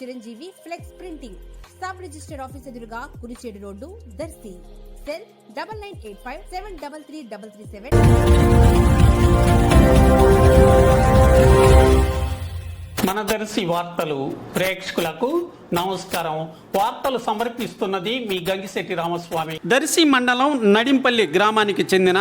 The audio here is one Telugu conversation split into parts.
Chiranjeevi flex printing. Sub register office ఎదురుగా Kurichedu road Darsi. Cell double nine eight five seven double three double three seven. మన దర్శి వార్తలు ప్రేక్షకులకు నమస్కారం. వార్తలు సమర్పిస్తున్నది మీ గంగిశెట్టి రామస్వామి. దర్శి మండలం నడింపల్లి గ్రామానికి చెందిన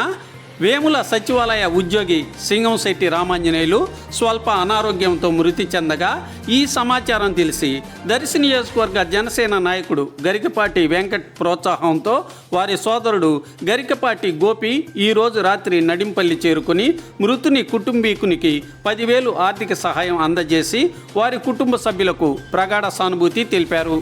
వేముల సచివాలయ ఉద్యోగి సింగంశెట్టి రామాంజనేయులు స్వల్ప అనారోగ్యంతో మృతి చెందగా ఈ సమాచారం తెలిసి దర్శి నియోజకవర్గ జనసేన నాయకుడు గరికపాటి వెంకట్ ప్రోత్సాహంతో వారి సోదరుడు గరికపాటి గోపి ఈరోజు రాత్రి నడింపల్లి చేరుకుని మృతుని కుటుంబీకునికి పదివేలు ఆర్థిక సహాయం అందజేసి వారి కుటుంబ సభ్యులకు ప్రగాఢ సానుభూతి తెలిపారు.